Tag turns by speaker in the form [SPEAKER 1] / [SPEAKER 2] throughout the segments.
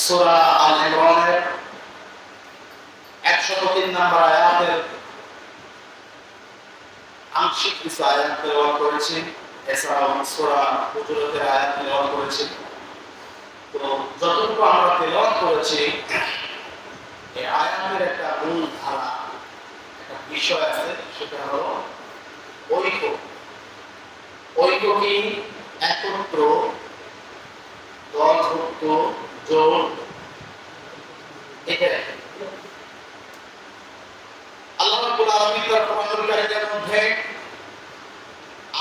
[SPEAKER 1] সূরা আল ইমরানের 103 নম্বর আয়াতের আংশিক কিছু আয়াত তেলাওয়াত করেছি। এছাড়াও সূরা হুজুরাতের আয়াত তেলাওয়াত করেছি। তো যতটুকু আমরা তেলাওয়াত করেছি, এই আয়াতের একটা মূল ধারা, একটা বিষয় আছে, সেটা হলো ঐক্য। ঐক্য কি? একত্র, দলভুক্ত জোট এটাই আল্লাহ রাব্বুল আলামিন তার কোরআনুল কারীমের মধ্যে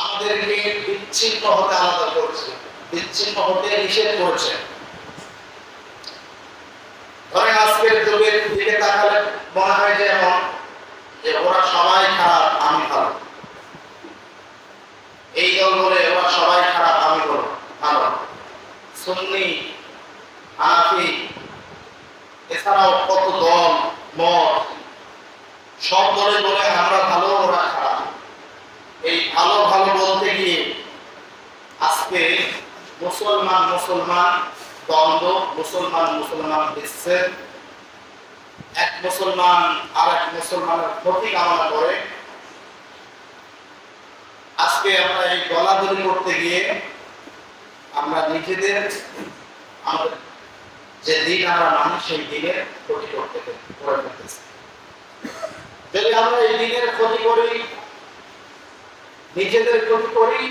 [SPEAKER 1] আমাদেরকে বিচ্ছিন্ন হতে আলাদা করেছে, বিচ্ছিন্ন হতে নিষেধ করেছে। ধরেন আজকের যুগের দিকে তাকালে মনে হয় যে এমন, যে ওরা সবাই খারাপ, আমি ভালো। এই দল বলে ওরা সবাই খারাপ, আমি ভালো। হানাফি এছাড়াও কত দল, মত, সব দলে বলে আমরা ভালো ওরা খারাপ। এই ভালো ভালো বলতে গিয়ে আজকে মুসলমান মুসলমান দ্বন্দ্ব, মুসলমান মুসলমান বিচ্ছেদ, এক মুসলমান আর এক মুসলমানের ক্ষতি কামনা করে আজকে আমরা এই গলাদলি করতে গিয়ে আমরা নিজেদের, আমাদের যে দিন আমরা মানি সেই দিনের ক্ষতি করতে করে যদি আমরা এই দিনের ক্ষতি করি, নিজেদের ক্ষতি করি,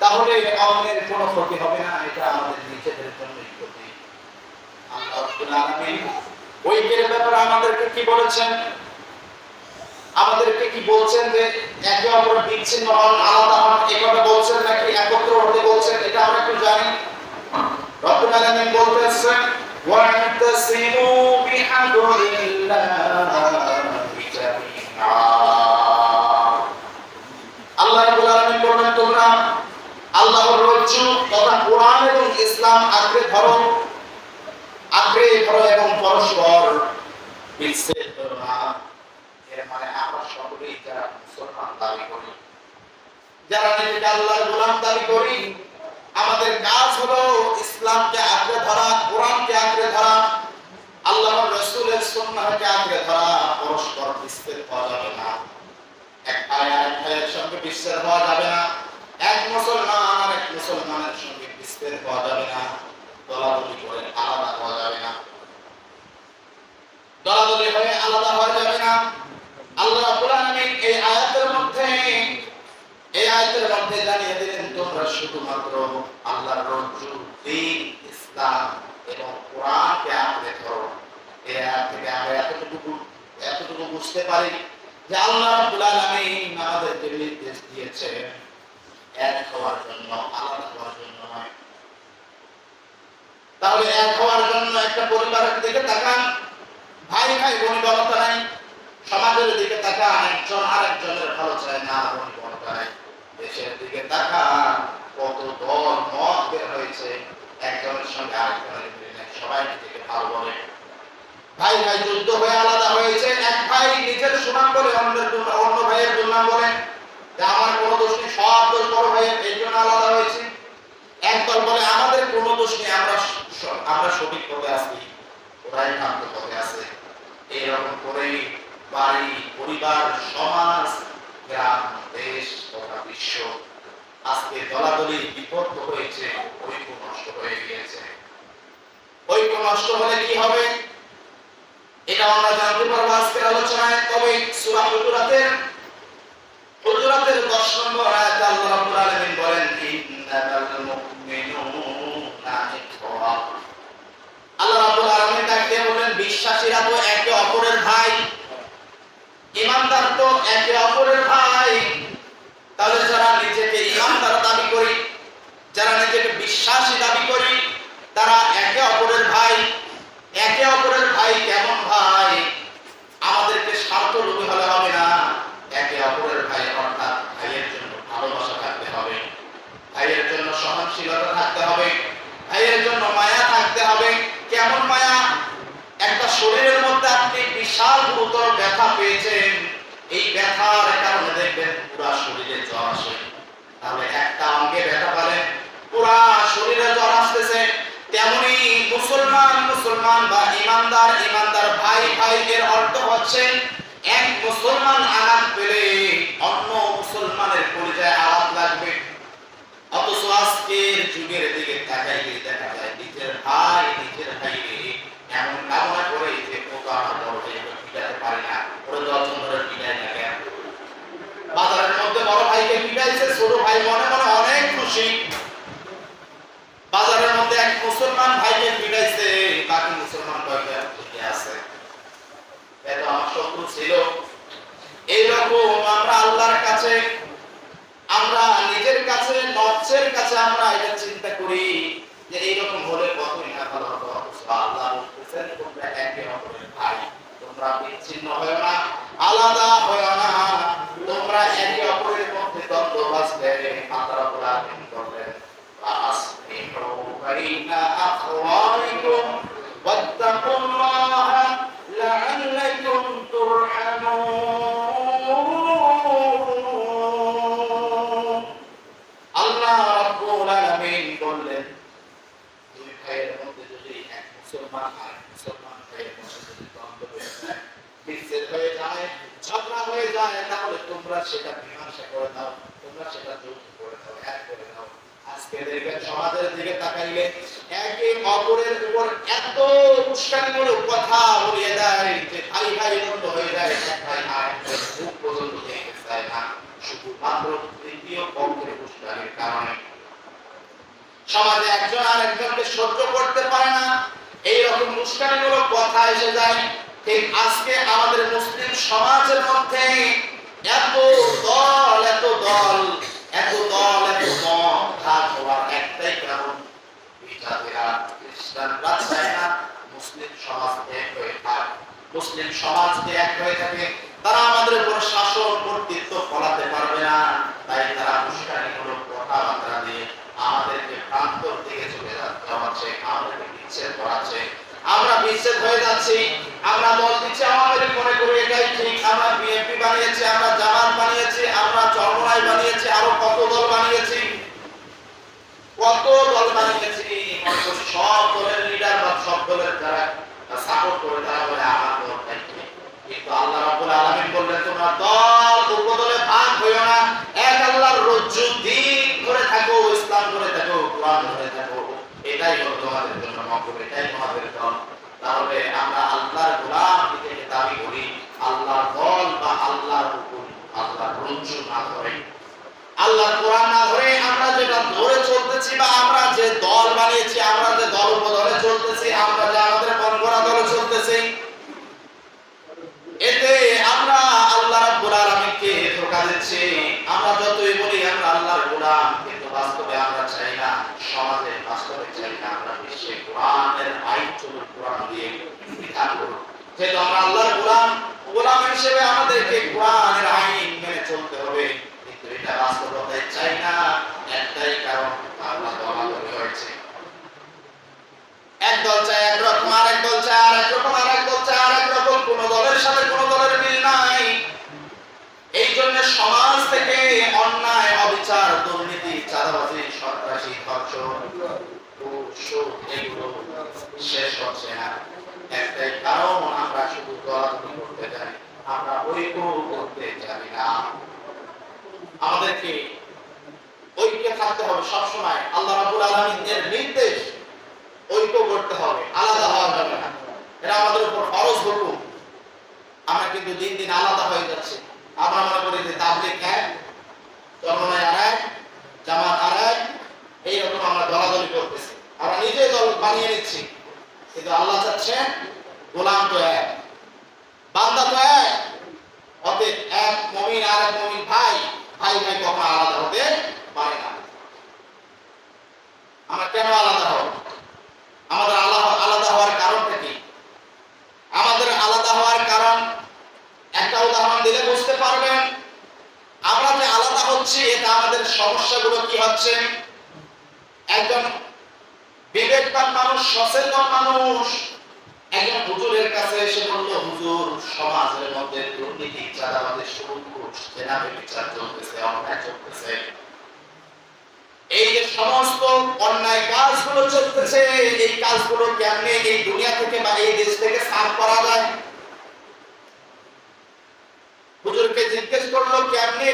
[SPEAKER 1] তাহলে অন্যের কোনো ক্ষতি হবে না, এটা আমাদের নিজেদের জন্যই ক্ষতি। আল্লাহ ঐক্যের ব্যাপারে আমাদেরকে কি বলেছেন? আমাদেরকে কি বলছেন যে একে অপর বিচ্ছিন্ন হন আলাদা হন এভাবে বলছেন নাকি একত্র হতে বলছেন, এটা আমরা একটু জানি। রব্বুল আলামিন বলতেছেন ওয়া'তাসিমু বিহাবলিল্লাহি আল্লাহ রাব্বুল বলেন তোমরা আল্লাহর রজ্জু তথা কোরআন এবং ইসলাম আঁকড়ে ধরো। আঁকড়ে ধরো এবং পরস্পর বিচ্ছেদ করো এর মানে আমরা সকলেই যারা মুসলমান দাবি করি, যারা নিজেকে আল্লাহর গোলাম দাবি করি আমাদের কাজ হলো ইসলামকে আঁকড়ে ধরা, কোরআনকে আঁকড়ে ধরা, আল্লাহর রসুলের আঁকড়ে ধরা, পরস্পর বিচ্ছেদ হওয়া যাবে না। এক ভাইয়ের সঙ্গে বিচ্ছেদ হওয়া যাবে না। এক মুসলমান আর এক মুসলমানের সঙ্গে হওয়া যাবে না। দলাদলি করে আলাদা হওয়া যাবে না। দলাদলি হয়ে আলাদা হওয়া যাবে না। আল্লাহ রাব্বুল এই আয়াতের মধ্যে, এই আয়াতের তোমরা শুধুমাত্র আল্লাহর রজ্জু দ্বীন ইসলাম এবং কোরআনকে আঁকড়ে ধরো। থেকে আমরা এতটুকু এতটুকু বুঝতে পারি যে আল্লাহ রাব্বুল আলামিন নির্দেশ দিয়েছে এক হওয়ার জন্য, আলাদা হওয়ার জন্য নয়। তাহলে এক হওয়ার জন্য একটা পরিবারের দিকে তাকান। ভাই ভাই বনিবনতা নাই, সমাজের দিকে তাকান, একজন আরেকজনের ভালো চায় না বনিবনতা নাই। দেশের দিকে তাকান, কত দল মত বের হয়েছে, একজনের সঙ্গে আরেকজনের মিলে সবাই নিজেকে ভালো বলে। ভাই ভাই, যুদ্ধ হয়ে আলাদা হয়েছে, এক ভাই নিজের সুনাম বলে, অন্যের অন্য ভাইয়ের দুর্নাম বলে। যে আমার কোনো দোষ নেই, সব দোষ বড় ভাইয়ের এই জন্য আলাদা হয়েছে। একদল বলে, আমাদের কোনো দোষ নেই, আমরা আমরা সঠিক পথে আছি, ওরাই ভ্রান্ত পথে আছে। এইরকম করেই বাড়ি, পরিবার, সমাজ গ্রাম, দেশ তথা বিশ্ব। আজকে দলাদলি বিপন্ন হয়েছে, ঐক্য নষ্ট হয়ে গিয়েছে। ঐক্য নষ্ট হলে কি হবে? এটা আমরা জানতে পারব আজকের আলোচনায়। তবে সূরা হুজুরাতের হুজুরাতের 10 নম্বর আয়াতে আল্লাহ রাব্বুল আলামিন বলেন, ইন্নামাল মুমিনুনা ইখওয়া। আল্লাহ রাব্বুল আলামিন তাকে বলেন, বিশ্বাসীরা তো একে অপরের ভাই। ইমানদার তো একে অপরের ভাই। তাহলে যারা নিজেকে ইমানদার দাবি করি, যারা নিজেকে বিশ্বাসী দাবি করি, তারা একে অপরের ভাই। একে অপরের ভাই কেমন ভাই আমাদেরকে স্বার্থলোভী হলে হবে না একে অপরের ভাই অর্থাৎ ভাইয়ের জন্য ভালোবাসা থাকতে হবে ভাইয়ের জন্য সহনশীলতা থাকতে হবে ভাইয়ের জন্য মায়া থাকতে হবে কেমন মায়া একটা শরীরের মধ্যে আপনি বিশাল গুরুতর ব্যথা পেয়েছেন এই ব্যথার কারণে দেখবেন পুরো শরীরে জ্বর আসে তাহলে একটা অঙ্গে ব্যথা পেলেন পুরা শরীরে জ্বর আসতেছে তেমনি মুসলমান মুসলমান বা ইমানদার ইমানদার ভাই ভাই এর অর্থ হচ্ছে এক মুসলমান আঘাত পেলে অন্য মুসলমানের পরিচয় আঘাত লাগবে অথচ আজকের যুগের দিকে তাকাইলে দেখা যায় নিজের ভাই নিজের ভাইকে এমন কামনা করে যে পোকা আমার বড় ভাই পিটাতে পারে না ওরা দশজন ধরে পিটায় না কেন বাজারের মধ্যে বড় ভাইকে পিটাইছে ছোট ভাই মনে মনে অনেক খুশি বাজারের মধ্যে এক মুসলমান ভাইকে পিটাইছে বাকি মুসলমান ভাইকে আছে। এটা আমার শত্রু ছিল। এইরকম আমরা আল্লাহর কাছে, আমরা নিজের কাছে, নফসের কাছে আমরা এটা চিন্তা করি যে এইরকম হলে কতই না ভালো হতো আল্লাহ বলতেছেন, তোমরা একে অপরের ভাই, তোমরা বিচ্ছিন্ন হয় না, আলাদা হয় না, তোমরা একে অপরের মধ্যে দ্বন্দ্ব বাঁচলে আল্লাহ রাব্বুল বললেন আসবিহু বাইনা আখওয়াইকুম ওয়াত্তাকুল্লাহা লাআল্লাকুম তুরহামুন আল্লাহ রাব্বুল আলামিন বললেন দুই ভাইয়ের মধ্যে যদি এক মুসলমান আর মুসলমান ভাইয়ের মধ্যে যদি দ্বন্দ্ব হয়ে যায় বিচ্ছেদ হয়ে যায় ঝগড়া হয়ে যায় তাহলে তোমরা সেটা মীমাংসা করে দাও তোমরা সেটা যৌথ করে দাও এক করে দাও আজকে দেখবেন সমাজে একজন আর একজনকে সহ্য করতে পারে না। এইরকম মুস্কানিমূলক কথা এসে যায়, ঠিক আজকে আমাদের মুসলিম সমাজের মধ্যে এত দল এত দল এত দল, এত মত ভাগ হওয়ার একটাই কারণ বিজাতিরা মুসলিম সমাজ এক হয়ে থাকে। তারা আমাদের উপর শাসন, কর্তৃত্ব ফলাতে পারবে না। তাই তারা উস্কানিমূলক কথাবার্তা দিয়ে আমাদেরকে প্রান্তর দিকে চলে যাচ্ছে আমাদেরকে বিচ্ছেদ করাচ্ছে। আমরা বিচ্ছেদ হয়ে যাচ্ছি, আমরা দল দিচ্ছি আমাদের মনে করি এটাই ঠিক। আমরা বিএনপি বানিয়েছি, আমরা জামাত বানিয়েছি, আমরা চরমরাই বানিয়েছি, আরও কত দল বানিয়েছি। কত দল বানিয়েছি সব দলের লিডার বা সব দলের যারা সাপোর্ট করে, তারা বলে, আমার ঠিক। কিন্তু আল্লাহ রাব্বুল আলামিন বললেন, তোমরা দল উপদলে ভাগ হইও না। এক আল্লাহর রজ্জু দিন ধরে থাকো ইসলাম ধরে থাকো, কোরআন ধরে থাকো। এটাই হলো তোমাদের জন্য মকবুল এটাই তোমাদের দল। তাহলে আমরা আল্লাহর গোলাম থেকে দাবি করি, আল্লাহর দল বা আল্লাহর হুকুম আল্লাহর রজ্জু না ধরে। আল্লাহর কোরআন না ধরে আমরা যেটা ধরে চলতেছি বা আমরা যে দল বানিয়েছি, আমরা যে দল উপদলে চলতেছি, আমরা যে আমাদের গড়া দলে চলতেছি, এতে আমরা আল্লাহ রাব্বুল আলামিনকে ধোঁকা দিচ্ছি। আমরা যতই বলি, আমরা আল্লাহর গোলাম কিন্তু বাস্তবে আমরা চাই না সমাজে বাস্তবে চাই না, আমরা বিশ্বে কোরআনের আইন চলুক কোরআন দিয়ে বিধান যেহেতু আমরা আল্লাহর গোলাম গোলাম হিসেবে আমাদেরকে কোরআনের আইন মেনে চলতে হবে। বাস্তবতায় চাই না, একটাই কারণ, আল্লাহ দলাদলি হয়েছে এক দল চায় এক রকম, আর এক দল চায় আর এক রকম, আর এক দল চায় আর এক রকম, কোন দলের সাথে কোন দলের মিল নাই। এই জন্য সমাজ থেকে অন্যায়, অবিচার, দুর্নীতি, চাঁদাবাজি, সন্ত্রাসী, ধর্ষণ এগুলো শেষ হচ্ছে না। একটাই কারণ, আমরা শুধু দলাদলি করতে জানি আমরা ঐক্য করতে জানি না। আমাদেরকে ঐক্যে থাকতে হবে সবসময়। আল্লাহ রাবুল আলমিনের নির্দেশ ঐক্য করতে হবে, আলাদা হওয়া যাবে না। এটা আমাদের উপর ফরজ হুকুম। আমরা কিন্তু দিন দিন আলাদা হয়ে যাচ্ছে। আমরা মনে করি যে তাবলিক এক চরমায় আর এক, জামাত এক, এইরকম আমরা দলাদলি করতেছি। আমরা নিজে দল বানিয়ে নিচ্ছি। কিন্তু আল্লাহ চাচ্ছেন গোলাম তো এক বান্দা তো এক অতএব এক মমিন আর এক মমিন ভাই ভাই ভাই কখনো আলাদা হতে পারে না আমরা কেন আলাদা হব আমাদের আলাদা আলাদা হওয়ার কারণটা কি আমাদের আলাদা হওয়ার কারণ একটা উদাহরণ দিলে বুঝতে পারবেন আমরা যে আলাদা হচ্ছি এটা আমাদের সমস্যাগুলো কি হচ্ছে একজন বিবেকবান মানুষ সচেতন মানুষ একজন হুজুরের কাছে এসে বলল হুজুর সমাজের মধ্যে দুর্নীতি চাঁদাবাদের শুরু জেনাবে বিচার চলতেছে অন্যায় চলতেছে এই যে সমস্ত অন্যায় কাজগুলো চলতেছে এই কাজগুলো কেমনে এই দুনিয়া থেকে বা এই দেশ থেকে সাফ করা যায় হুজুরকে জিজ্ঞেস করল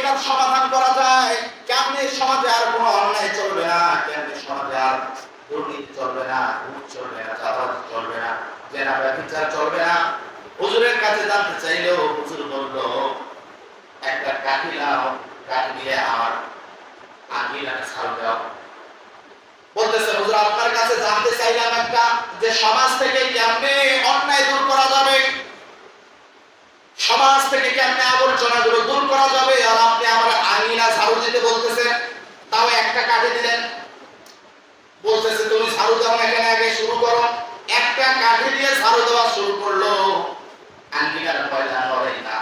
[SPEAKER 1] কেমনে সমাধান করা যায়? কেমনে সমাজে আর কোনো অন্যায় চলবে না? কেমনে সমাজে আর দুর্নীতি চলবে না? ঘুষ চলবে না? চাঁদাবাজি চলবে না? জেনা ব্যবচার চলবে না? হুজুরের কাছে জানতে চাইলেও হুজুর বলল, একটা কাঠি নাও, কাঠি দিয়ে আমার আঙ্গিনাটা ছাড় দাও। বলতেছে, হুজুর, আপনার কাছে জানতে চাইলাম একটা, যে সমাজ থেকে কেমনে অন্যায় দূর করা যাবে? সমাজ থেকে কেমনে আবর্জনাগুলো দূর করা যাবে? আর আপনি আমার আঙিনা ঝাড়ু দিতে বলতেছেন, তাও একটা কাঠি দিলেন। বলতেছে, তুমি ঝাড়ু দাও এখানে আগে শুরু করো। একটা কাঠি দিয়ে ঝাড়ু দেওয়া শুরু করল। আঙ্গিনার পয়লা লড়াই না।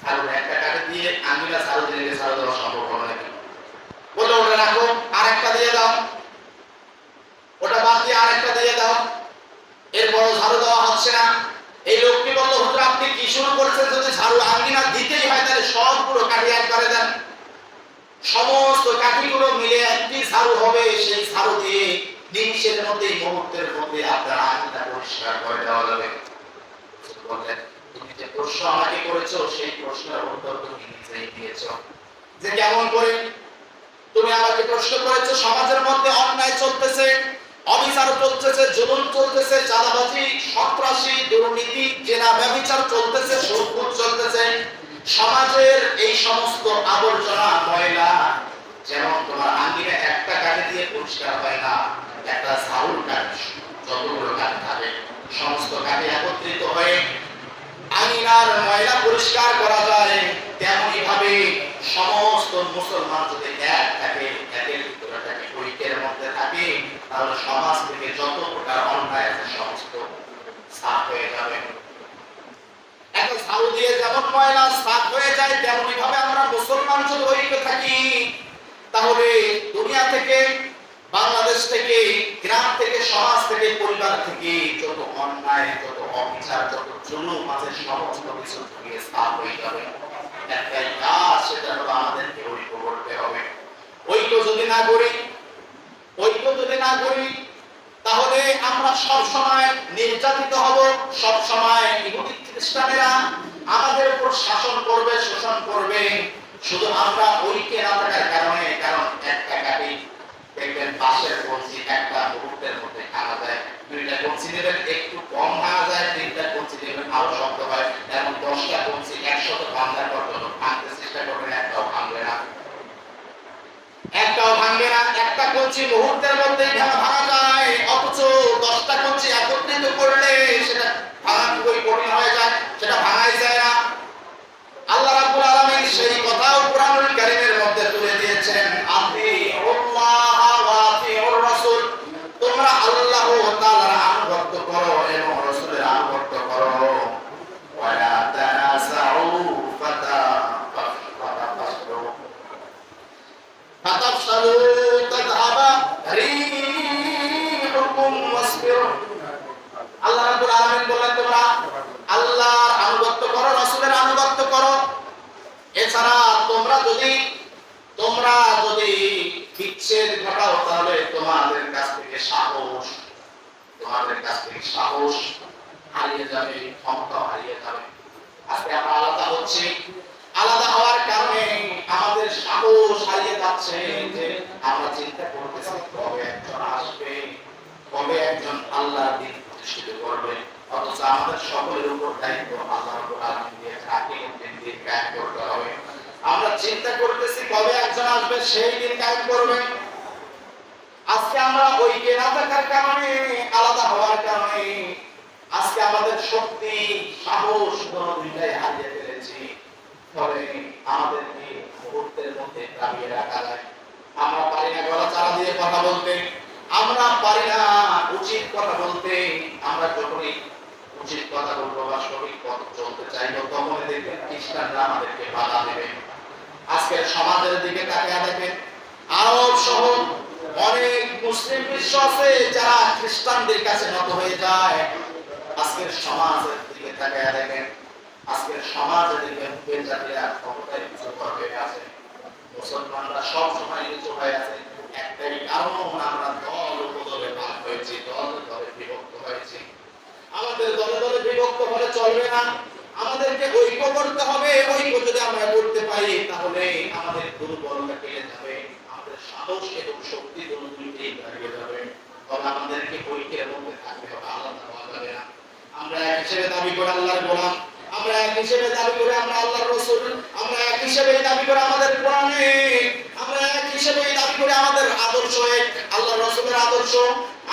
[SPEAKER 1] ঝাড়ু একটা কাঠি দিয়ে আঙ্গিনা ঝাড়ু দিলে ঝাড়ু দেওয়া সম্ভব হবে বলে, ওটা রাখো আর একটা দিয়ে দাও। ওটা বাদ দিয়ে আর একটা দিয়ে দাও। এরপর ঝাড়ু দেওয়া হচ্ছে না। এই লোকটি বলল, হুজুর, আপনি কি শুরু করেছেন? যদি ঝাড়ু আঙ্গিনা দিতেই হয়, তাহলে সবগুলো কাঠি এক করে দেন। সমস্ত কাঠিগুলো মিলে একটি ঝাড়ু হবে, সেই ঝাড়ু দিয়ে নিমিষের মধ্যে মুহূর্তের মধ্যে আপনার পরিষ্কার করে দেওয়া যাবে। তুমি যে প্রশ্ন আমাকে করেছ, সেই প্রশ্নের উত্তর তুমি নিজেই দিয়েছ। যে কেমন করে? তুমি আমাকে প্রশ্ন করেছ, সমাজের মধ্যে অন্যায় চলতেছে। অবিচার চলতেছে, জুলুম চলতেছে, চাঁদাবাজি, সন্ত্রাসী, দুর্নীতি, জেনা ব্যভিচার চলতেছে সুদখোর চলতেছে। সমাজের এই সমস্ত আবর্জনা ময়লা যেমন তোমার আঙ্গিনে একটা কাঠি দিয়ে পরিষ্কার হয় না, একটা ঝাউল কাঠ, যতগুলো কাঠ থাকে, সমস্ত কাঠি একত্রিত হয়ে আঙিনার ময়লা পরিষ্কার করা যায়। তেমনি ভাবে সমস্ত মুসলমান যদি এক থাকে একের ভিতরে থাকে ঐক্যের মধ্যে থাকে তাহলে সমাজ থেকে যত প্রকার অন্যায় আছে সমস্ত সাফ হয়ে যাবে। একটা ঝাড়ু দিয়ে যেমন ময়লা সাফ হয়ে যায় তেমনি ভাবে আমরা মুসলমান যদি থাকি, তাহলে দুনিয়া থেকে, বাংলাদেশ থেকে, গ্রাম থেকে, সমাজ থেকে, পরিবার থেকে যত অন্যায়, যত অবিচার, যত জুলুম আছে, সমস্ত কিছু থেকে সাফ হয়ে যাবে। একটাই কাজ, সেটা হলো আমাদেরকে ঐক্য করতে হবে। ঐক্য যদি না করি ঐক্য যদি না করি, তাহলে আমরা সব সময় নির্যাতিত হব, সব সময় ইহুদি খ্রিস্টানেরা আমাদের উপর শাসন করবে, শোষণ করবে। শুধু আমরা ঐক্যে না থাকার কারণে, কারণ একটা কাটি দেখবেন পাশের কঞ্চি একটা মুহূর্তের মধ্যে খাওয়া যায় দুইটা কঞ্চি দেবেন একটু কম ভাঙা যায়, তিনটা কঞ্চি দেবেন আরও শক্ত হয় এমন দশটা কঞ্চি একশত ভাঙার পর যত ভাঙতে চেষ্টা করবেন একটাও ভাঙবে না একটাও ভাঙবে না একটা কঞ্চি মুহূর্তের মধ্যে ভাঙা ভাঙা যায়, অথচ দশটা কঞ্চি একত্রিত করলে সেটা ভাঙা খুবই কঠিন হয়ে যায়, সেটা ভাঙাই যায় না আল্লাহ রাব্বুল আলামিন সেই কথাও কোরআনুল কারীমের মধ্যে তুলে দিয়েছেন আপনি আল্লাহ ওয়া আতিউর রাসূল তোমরা আল্লাহ ও তাআলার আনুগত্য করো এবং রাসূলের আনুগত্য করো ওয়ালা তানাসাউ ফাতা ফাতাফাসরু ফাতাফসালু তাযহাবা রিহুকুম ওয়াসবিরু আল্লাহ রাব্বুল আলামিন বলেন তোমরা আল্লাহর আনুগত্য করো, রাসূলের আনুগত্য করো। এছাড়া তোমরা যদি তোমরা যদি বিচ্ছেদ ঘটাও, তাহলে তোমাদের কাছ থেকে সাহস, তোমাদের কাছ থেকে সাহস হারিয়ে যাবে ক্ষমতা হারিয়ে যাবে। আজকে আমরা আলাদা হচ্ছি। আলাদা হওয়ার কারণে আমাদের সাহস হারিয়ে যাচ্ছে যে আমরা চিন্তা করতেছি, কবে একজন আসবে, কবে একজন আল্লাহ দিন প্রতিষ্ঠিত করবে। অথচ আমাদের সকলের উপর দায়িত্ব আল্লাহ আমরা চিন্তা করতেছি কবে একজন আসবে, সেই দিন কায়েম করবে। আজকে আমরা ঐক্যে না থাকার কারণে আলাদা হওয়ার কারণে আজকে আমাদের শক্তি, সাহস কোনো দুইটাই হারিয়ে ফেলেছি। ফলে আমাদেরকে মুহূর্তের মধ্যে দাবিয়ে রাখা যায়। আমরা পারি না গলা চারা দিয়ে কথা বলতে, আমরা পারি না উচিত কথা বলতে, আমরা যখনই উচিত কথা বলব বা সঠিক পথ চলতে চাইব তখন দেখবেন খ্রিস্টানরা আমাদেরকে বাধা দেবে। আজকের সমাজের দিকে তাকিয়ে দেখেন, আরব সহ অনেক মুসলিম বিশ্ব আছে যারা খ্রিস্টানদের কাছে নত হয়ে যায়। আজকের সমাজের দিকে তাকিয়ে দেখেন, আজকের সমাজের দিকে বেজাতিরা ক্ষমতায় কিছু হয়ে আছে মুসলমানরা সব সময় নিচু হয়ে আছে। একটাই কারণ, আমরা দল উপদলে ভাগ হয়েছি, দল দলে বিভক্ত হয়েছি। আমাদের দলে দলে বিভক্ত হলে চলবে না। আমাদেরকে ঐক্য করতে হবে। ঐক্য যদি আমরা করতে পারি, তাহলে আমাদের দুর্বলতা কেটে যাবে, আমাদের সাহস এবং শক্তি দাঁড়িয়ে যাবে। তবে আমাদেরকে ঐক্যের মধ্যে হবে আলাদা হওয়া যাবে না। আমরা এক হিসেবে দাবি করে আল্লাহর গোলাম, আমরা এক হিসেবে দাবি করে আমরা আল্লাহর রসুল, আমরা এক হিসেবে দাবি করে আমাদের কোরআনে, আমরা এক হিসেবে দাবি করে আমাদের আদর্শ এক, আল্লাহর রসুলের আদর্শ।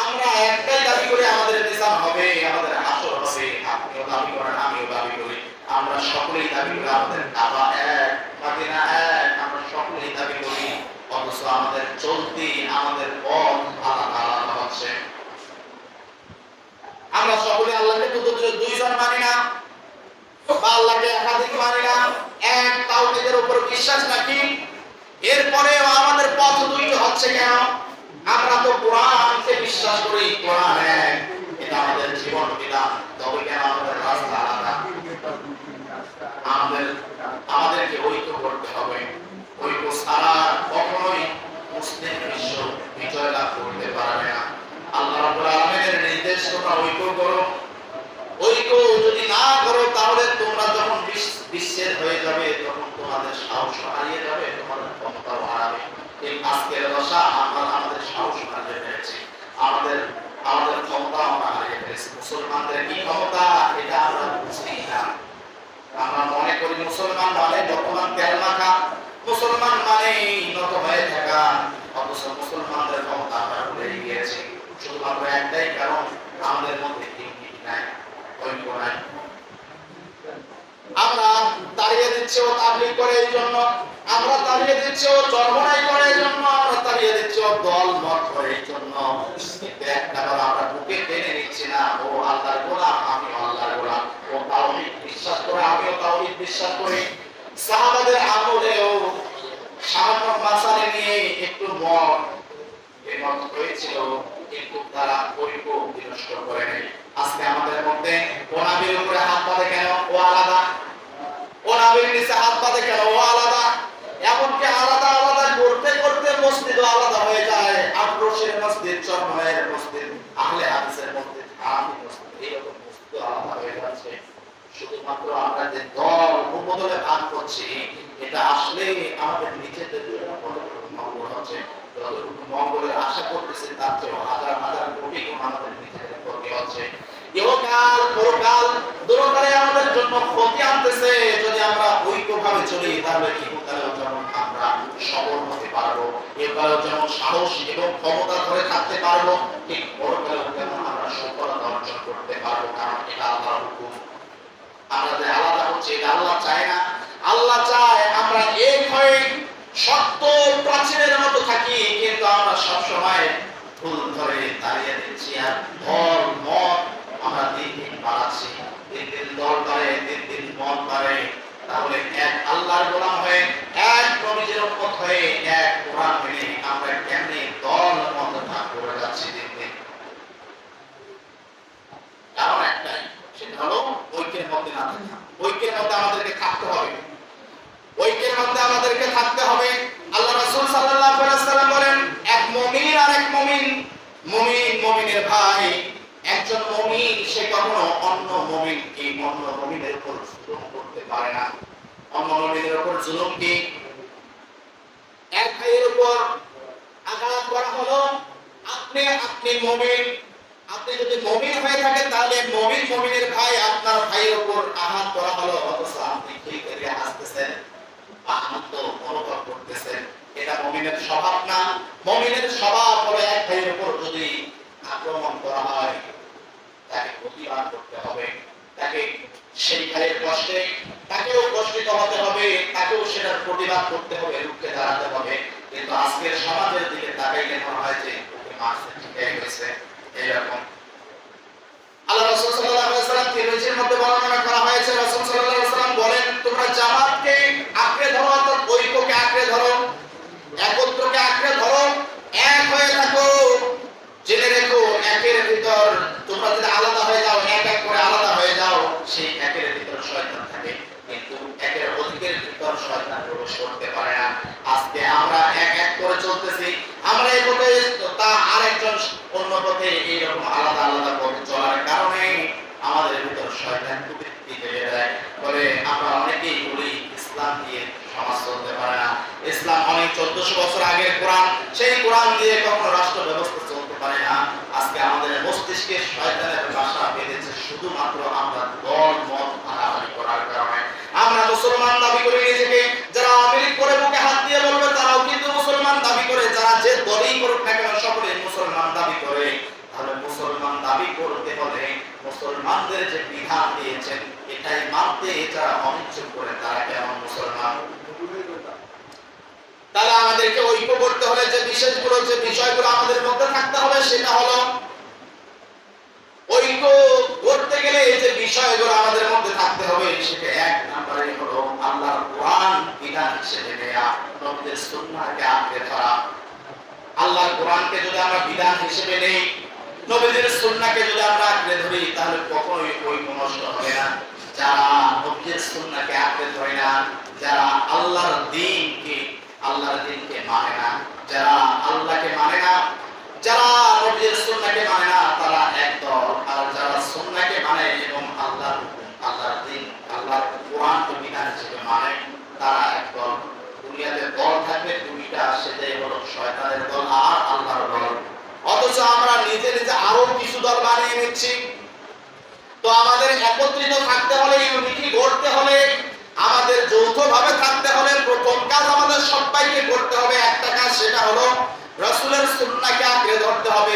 [SPEAKER 1] আমরা একটাই দাবি করে, আমাদের নিজাম হবে, আমাদের আসর হবে, আপনিও দাবি করেন, আমিও দাবি করি। আমরা সকলেই দাবি করি, আমাদের কাবা এক, মাদিনা এক, আমরা সকলেই দাবি করি। অথচ আমাদের চলতি, আমাদের পথ আলাদা আলাদা হচ্ছে। আমরা সকলে আল্লাহকে শুধু দুইজন মানি না আল্লাহকে একাধিক মানি না। এক তাওহীদের উপর বিশ্বাস রাখি। এরপরেও আমাদের পথ দুইটি হচ্ছে কেন? আমরা তো কোরআনকে বিশ্বাস করি, কোরআন এটা আমাদের জীবন বিধান তবে কেন আমাদের রাস্তা আলাদা? আমাদের, আমাদেরকে ঐক্য করতে হবে। ঐক্য ছাড়া কখনোই মুসলিম বিশ্ব বিজয় লাভ করতে পারবে না। আল্লাহ রাব্বুল আলামিনের নির্দেশ, তোমরা ঐক্য করো। ঐক্য যদি না করো, তাহলে তোমরা যখন বিশ- বিচ্ছেদ হয়ে যাবে, তখন তোমাদের সাহস হারিয়ে যাবে, তোমাদের ক্ষমতাও হারাবে। এই আজকের দশা আমরা আমাদের সাহস হারিয়ে ফেলেছি। আমাদের আমাদের ক্ষমতা আমরা হারিয়ে ফেলেছি। মুসলমানদের কি ক্ষমতা, এটা আমরা বুঝি না। আমরা মনে করি মুসলমান মানে বর্তমান তেল মাখা। মুসলমান মানে নত হয়ে থাকা। অথচ মুসলমানদের ক্ষমতা আমরা ভুলে গিয়েছি। শুধুমাত্র একটাই কারণ, আমাদের মধ্যে ইউনিটি নাই, ঐক্য নাই। আমরা তাড়িয়ে দিচ্ছি ও তাবলিগ করে এই জন্য। আমরা তাড়িয়ে দিচ্ছি ও চরমনাই করে এই জন্য, আমরা তাড়িয়ে দিচ্ছি ও দল মত করে জন্য। একটা আমরা বুকে টেনে নিচ্ছি না। ও আল্লাহর গোলাম আমি আল্লাহর গোলাম। ও তাওহীদ বিশ্বাস করে, আমিও তাওহীদ বিশ্বাস করি। সাহাবাদের আমলেও সামান্য মাসালে নিয়ে একটু মত এমত হয়েছিল, কিন্তু তারা ঐক্য বিনষ্ট করে নেই আজকে আমাদের মধ্যে ওনাবির উপরে হাত পাতে কেন? ও আলাদা। ওনাবির নিচে হাত পাতে কেন? ও আলাদা। আক্রোশের মসজিদ চরমের মসজিদ আহলে হাদিসের মসজিদ আহলি এইরকম মসজিদ আলাদা হয়ে যাচ্ছে শুধুমাত্র আমরা যে দল উপদলে ভাগ করছি, এটা আসলে আমাদের নিজেদের মঙ্গল হচ্ছে। যতটুকু মঙ্গলের আশা করতেছে, তার চেয়ে হাজার হাজার কোটি আমাদের নিজেদের ক্ষতি হচ্ছে। ইহকাল পরকাল দুটোটারে আমাদের জন্য ক্ষতি আনতেছে, যদি আমরা ঐক্যভাবে চলি, তাহলে ইহকালেও যেমন আমরা সবল হতে পারব ইহকালেও যেমন সাহস এবং ক্ষমতা ধরে থাকতে পারব ঠিক পরকালেও যেমন আমরা সফলতা অর্জন করতে পারব, কারণ এটা আল্লাহর হুকুম। আমরা যে আলাদা হচ্ছে, এটা আল্লাহ চায় না। আল্লাহ চায় আমরা এক হয়ে শক্ত প্রাচীরের মতো থাকি, কিন্তু আমরা সব সময় ফুল ধরে দাঁড়িয়ে দিচ্ছি আর দল, মত আমরা দিন দিন বাড়াচ্ছি। দিন দিন দল বাড়ে, দিন দিন মত বাড়ে। তাহলে এক আল্লাহর গোলাম হয়ে নবীজির উম্মত হয়ে এক কোরআন মেনে আমরা কেমনি দল মত ভাগ করে যাচ্ছি দিন। দিন কারণ একটাই সেটা হলো ঐক্যের মধ্যে না থাকা। ঐক্যের মধ্যে আমাদেরকে থাকতে হবে। ঐক্যের মধ্যে আমাদেরকে থাকতে হবে। আল্লাহ রাসূল সাল্লাল্লাহু আলাইহি ওয়াসাল্লাম বলেন, এক মুমিন আর এক মুমিন। মুমিন মুমিনের ভাই, একজন মুমিন, সে কখনো অন্য মুমিনকে অন্য মুমিনের উপর জুলুম করতে পারে না। অন্য মুমিনের উপর জুলুম কি? এক ভাইয়ের উপর আঘাত করা হলো। আপনি আপনি মমিন। আপনি যদি মমিন হয়ে থাকেন, তাহলে মমিন, মমিনের ভাই আপনার ভাইয়ের উপর আঘাত করা হলো। অথচ আপনি কি করে আসতেছেন আনন্দ অনুভব করতেছেন? এটা মমিনের স্বভাব না। মমিনের স্বভাব হলো এক ভাইয়ের উপর যদি আক্রমণ করা হয় তাকে প্রতিবাদ করতে হবে তাকে সেই ভাইয়ের কষ্টে তাকেও কষ্টিত হতে হবে তাকেও সেটার প্রতিবাদ করতে হবে রুখে দাঁড়াতে হবে কিন্তু আজকের সমাজের দিকে তাকাইলে মনে হয় যে ওকে মারছে ঠিকই হয়েছে এরকম আল্লাহ রাসূল সাল্লাল্লাহু আলাইহি ওয়াসাল্লাম তিরমিজির মধ্যে বর্ণনা করা হয়েছে রাসূল সাল্লাল্লাহু আলাইহি ওয়াসাল্লাম বলেন তোমরা জামাতকে আঁকড়ে ধরো অর্থাৎ ঐক্যকে আঁকড়ে ধরো একত্রকে আঁকড়ে ধরো এক হয়ে থাকো জেনে রেখো একের ভিতর তোমরা যদি আলাদা হয়ে যাও এক এক করে আলাদা হয়ে যাও সেই একের ভিতর শয়তান থাকে কিন্তু একের অধিকের ভিতর শয়তান প্রবেশ করতে পারে না আজকে আমরা এক এক করে চলতেছি আমরা এই পথে তা আরেকজন অন্য পথে এইরকম আলাদা আলাদা পথে চলার কারণে আমাদের ভিতর শয়তান কুবৃত্তি বেড়ে যায় বলে আমরা অনেকেই বলি ইসলাম দিয়ে সমাজ চলতে পারে না ইসলাম চোদ্দশো বছর আগের কোরআন, সেই কোরআন দিয়ে কখনো রাষ্ট্র ব্যবস্থা চলতে পারে না। আজকে আমাদের মস্তিষ্কে শয়তানের বাসা বেঁধেছে, শুধুমাত্র আমরা দল মত হারাহারি করার কারণে। আমরা মুসলমান দাবি করে নিজেকে, যারা আমেরিক করে বুকে হাত দিয়ে বলবে, তারাও কিন্তু মুসলমান দাবি করে। যারা যে দলই করুক না কেন, সকলে মুসলমান দাবি করে। তাহলে মুসলমান দাবি করতে হলে মুসলমানদের যে বিধান দিয়েছেন, এটাই মানতে যারা অনিচ্ছুক করে তারা কেমন মুসলমান? তাহলে আমাদেরকে ঐক্য করতে হলে যে বিশেষগুলো যে বিষয়গুলো আমাদের মধ্যে থাকতে হবে সেটা হলো ঐক্য করতে গেলে এই যে বিষয়গুলো আমাদের মধ্যে থাকতে হবে, সেটা এক নম্বরে হলো আল্লাহর কোরআন বিধান হিসেবে নেয়া, নবীদের সুন্নাহকে আঁকড়ে ধরা। আল্লাহর কোরআনকে যদি আমরা বিধান হিসেবে নেই, নবীদের সুন্নাহকে যদি আমরা আঁকড়ে ধরি, তাহলে কখনোই ঐক্য নষ্ট হবে না যারা নবীদের সুন্নাহকে আঁকড়ে ধরে না যারা আল্লাহর দ্বীনকে আল্লাহর দ্বীনকে মানে না যারা আল্লাহকে মানে না যারা নবীর সুন্নাহকে মানে না তারা একদল আর যারা সুন্নাহকে মানে এবং আল্লাহর হুকুম আল্লাহর দ্বীন আল্লাহর কোরআন তো বিধান হিসেবে মানে তারা একদল দুনিয়াতে দল থাকবে দুইটা সেটাই হলো শয়তানের দল আর আল্লাহর দল অথচ আমরা নিজে নিজে আরও কিছু দল বানিয়ে নিচ্ছি তো আমাদের একত্রিত থাকতে হলে ইউনিটি গড়তে হলে আমাদের যৌথভাবে থাকতে হলে প্রথম কাজ আমাদের সবাইকে করতে হবে একটা কাজ সেটা হলো রসুলের সুন্নাহকে আঁকড়ে ধরতে হবে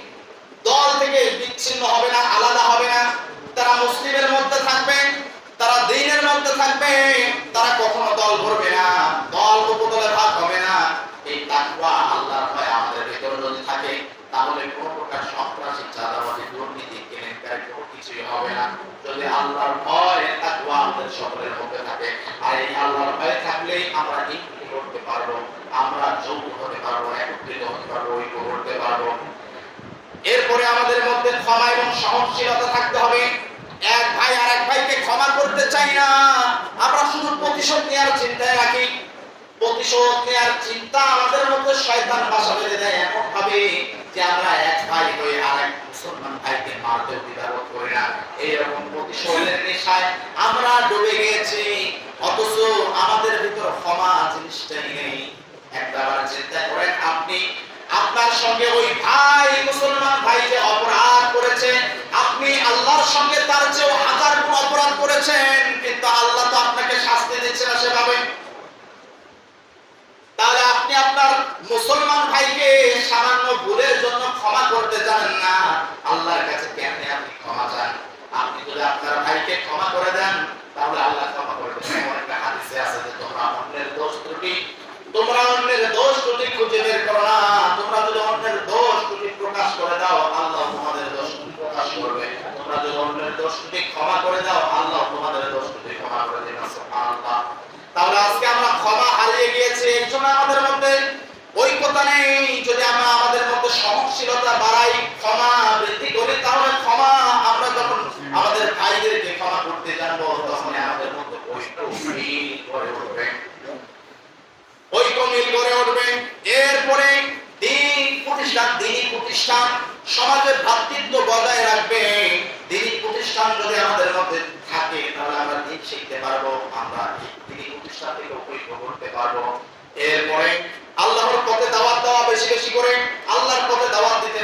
[SPEAKER 1] দল থেকে বিচ্ছিন্ন হবে না, আলাদা হবে না। তারা মুসলিমের মধ্যে থাকবে, তারা দিনের মধ্যে থাকবে, তারা কখনো দল করবে না। দল উপদলে ভাগ হবে না। এই তাকওয়া আল্লাহর ভয় আমাদের ভিতরে যদি থাকে, তাহলে কোনো প্রকার সন্ত্রাসী, চাঁদাবাজি, দুর্নীতি, কেলেঙ্কারি কোনো কিছুই হবে না। যদি আল্লাহর ভয় তাকওয়া আমাদের সকলের মধ্যে থাকে, আর এই আল্লাহর ভয় থাকলেই আমরা করতে পারব, আমরা যৌথ হতে পারব, একত্রিত হতে পারব, ঐক্য করতে পারব। এরপরে আমাদের মধ্যে ক্ষমা এবং সহনশীলতা থাকতে হবে। এক ভাই আর এক ভাইকে ক্ষমা করতে চাই না। আমরা শুধু প্রতিশোধ নেওয়ার চিন্তায় রাখি। প্রতিশোধ নেওয়ার চিন্তা আমাদের মধ্যে শয়তান বাসা বেঁধে দেয় এমন ভাবে যে আমরা এক ভাই হয়ে আর এক মুসলমান ভাইকে মারতে দ্বিধাবোধ করি না। এইরকম প্রতিশোধের নেশায় আমরা ডুবে গেছি। অথচ আমাদের ভিতর ক্ষমা জিনিসটাই নেই। একবার চিন্তা করেন আপনি। আপনার সঙ্গে ওই ভাই মুসলমান ভাই যে অপরাধ করেছে আপনি আল্লাহর সঙ্গে তার চেয়েও হাজার গুণ অপরাধ করেছেন, কিন্তু আল্লাহ তো আপনাকে শাস্তি দিচ্ছে না সেভাবে। তাহলে আপনি আপনার মুসলমান ভাইকে সামান্য ভুলের জন্য ক্ষমা করতে জানেন না। আল্লাহর কাছে কেমনে আপনি ক্ষমা চান? আপনি যদি আপনার ভাইকে ক্ষমা করে দেন, তাহলে আল্লাহ ক্ষমা করে দেবেন। এমন একটা হাদিসে আছে যে তোমরা অন্যের দোষ ত্রুটি তোমরা অন্যের দোষ ত্রুটি খুঁজে বের করো না। তোমরা যদি অন্যের দোষ ত্রুটি প্রকাশ করে দাও, আল্লাহ তোমাদের দোষ প্রকাশ করবে। তোমরা যদি অন্যের দোষ ত্রুটি ক্ষমা করে দাও, আল্লাহ তোমাদের দোষ ত্রুটি ক্ষমা করে দেবেন সুবহানাল্লাহ। তাহলে আজকে আমরা ক্ষমা হারিয়ে গিয়েছি। এর জন্য আমাদের মধ্যে ঐক্যতা নেই। যদি আমরা আমাদের মধ্যে সহনশীলতা বাড়াই, ক্ষমা বৃদ্ধি করি, তাহলে ক্ষমা আমরা যখন আমাদের ভাইদেরকে ক্ষমা করতে জানব তখন আমাদের মধ্যে ঐক্য মিল উঠবে। ঐক্য মিল গড়ে উঠবে। এরপরে দিন প্রতিষ্ঠান দিনী প্রতিষ্ঠান, সমাজের ভ্রাতৃত্ব বজায় রাখবে। দিনী প্রতিষ্ঠান যদি আমাদের মধ্যে থাকে, তাহলে আমরা দিন শিখতে পারব, আমরা দিনী প্রতিষ্ঠান থেকে ঐক্য করতে পারব। এরপরে আল্লাহর পথে দাওয়াত দেওয়া বেশি বেশি করে, আল্লাহর পথে দাওয়াত দিতে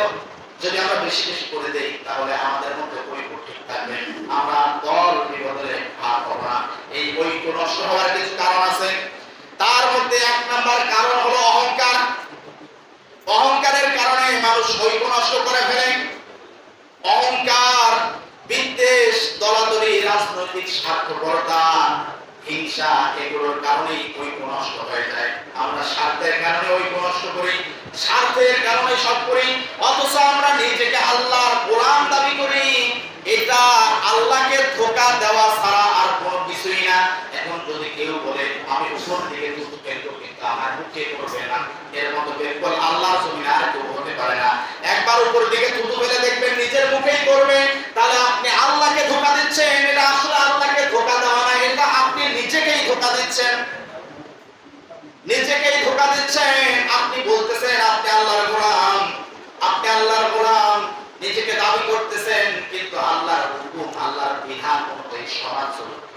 [SPEAKER 1] যদি আমরা বেশি বেশি করে দেই, তাহলে আমাদের মধ্যে ঐক্য থাকবে। আমরা দল বিপদে ভাগ হব না। এই ঐক্য নষ্ট হওয়ার কিছু কারণ আছে। তার মধ্যে এক নাম্বার কারণ হলো অহংকার। অহংকারের কারণে মানুষ ঐক্য নষ্ট করে ফেলে। অহংকার, বিদ্বেষ, দলাদলি, রাজনৈতিক স্বার্থপরতা, হিংসা এগুলোর কারণেই ঐক্য নষ্ট হয়ে যায়। আমরা স্বার্থের কারণে ঐক্য নষ্ট করি, স্বার্থের কারণে সব করি, অথচ আমরা নিজেকে আল্লাহর গোলাম দাবি করি। এটা আল্লাহকে ধোকা দেওয়া ছাড়া এখন যদি কেউ বলে, আমি উপর দিকে দুটো ফেলব কিন্তু আমার মুখে করবে না। এর মতো বেকল আল্লাহর জমিনে আর কেউ হতে পারে না। একবার উপর দিকে থুতু ফেলে দেখবেন, নিজের মুখেই করবে তাহলে আপনি আল্লাহকে ধোকা দিচ্ছেন, এটা আসলে আল্লাহকে ধোকা দেওয়া না, এটা আপনি নিজেকেই ধোকা দিচ্ছেন। নিজেকেই ধোকা দিচ্ছেন। আপনি বলতেছেন, আপনি আল্লাহর গোলাম, আপনি আল্লাহর গোলাম। নিজেকে দাবি করতেছেন, কিন্তু আল্লাহর হুকুম, আল্লাহর বিধান অনুযায়ী সমাজ চলুক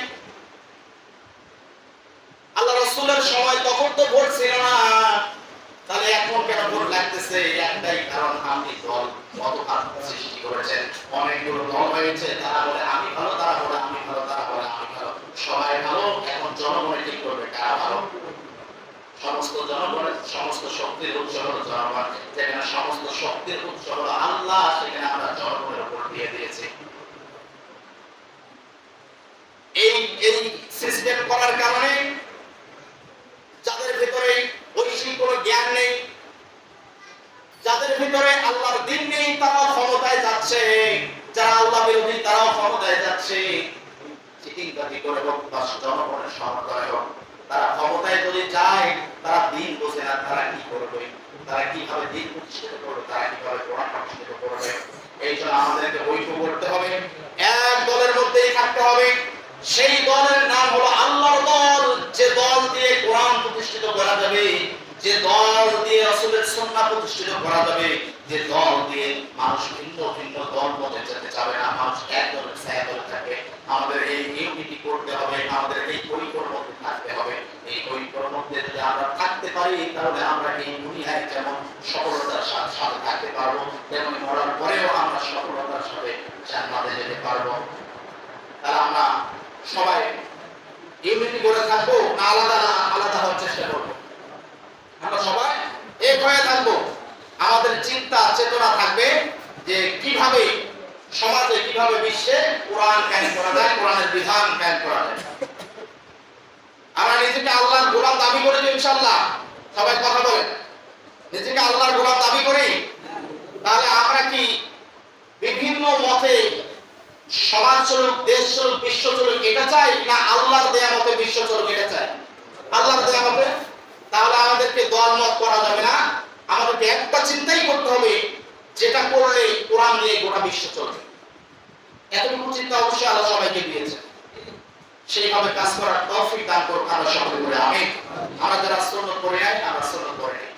[SPEAKER 1] আল্লাহ সময় তখন তো ভোট ছিল না। তাহলে এখন কেন ভোট লাগতেছে? একটাই কারণ আপনি দল মতপাত সৃষ্টি করেছেন। অনেকগুলো দল হয়েছে, তারা বলে, আমি ভালো, তারা বলে, আমি ভালো, তারা বলে, আমি ভালো। সবাই ভালো, এখন জনগণে ঠিক করবে কারা ভালো। সমস্ত জনগণের সমস্ত শক্তির উৎস হলো জনগণ। যেখানে সমস্ত শক্তির উৎস হলো আল্লাহ, সেখানে আমরা জনগণের উপর দিয়ে দিয়েছি। এই এই সিস্টেম করার কারণে যাদের ভিতরে ঐশী কোনো জ্ঞান নেই যাদের ভিতরে আল্লাহর দিন নেই তারাও ক্ষমতায় যাচ্ছে যারা আল্লাহ বিরোধী তারাও ক্ষমতায় যাচ্ছে। এক দলের মধ্যেই থাকতে হবে। সেই দলের নাম হলো আল্লাহর দল। যে দল দিয়ে কোরআন প্রতিষ্ঠিত করা যাবে, যে দল দিয়ে রাসূলের সুন্নাহ প্রতিষ্ঠিত করা যাবে যে দল দিয়ে মানুষ ভিন্ন ভিন্ন দল মতে যেতে যাবে না, মানুষ এক দলের ছায়া দলে থাকে আমাদের এই ইউনিটি করতে হবে, আমাদের এই ঐক্যর মধ্যে থাকতে হবে। এই ঐক্যর মধ্যে যদি আমরা থাকতে পারি, তাহলে আমরা এই দুনিয়ায় যেমন সফলতার সাথে থাকতে পারব, তেমন মরার পরেও আমরা সফলতার সাথে জান্নাতে যেতে পারব। তাহলে আমরা সবাই ইউনিটি করে থাকব না আলাদা আলাদা হওয়ার চেষ্টা করব? আমরা সবাই এক হয়ে থাকব। আমাদের চিন্তা, চেতনা থাকবে যে কীভাবে সমাজে, কীভাবে বিশ্বে কোরআন কায়েম করা যায়, কোরআনের বিধান কায়েম করা যায়। আমরা নিজেকে আল্লাহর গোলাম দাবি করি তো ইনশাআল্লাহ। সবাই কথা বলেন। নিজেকে আল্লাহর গোলাম দাবি করি? তাহলে আমরা কি বিভিন্ন মতে সমাজ চলুক, দেশ চলুক, বিশ্ব চলুক, এটা চাই না আল্লাহর দেয়া মতে বিশ্ব চলুক, এটা চাই? আল্লাহর দেয়া মতে? তাহলে আমাদেরকে দল মত করা যাবে না। আমাদেরকে একটা চিন্তাই করতে হবে, যেটা করলে কোরআন নিয়ে গোটা বিশ্ব চলবে। এতটুকু চিন্তা অবশ্যই আল্লাহ সবাইকে দিয়েছে সেইভাবে কাজ করার তৌফিক দান করুন আল্লাহ সকলে করে আমি আমাদের আশ্রম করে নাই, আমার আশ্রম করে নাই।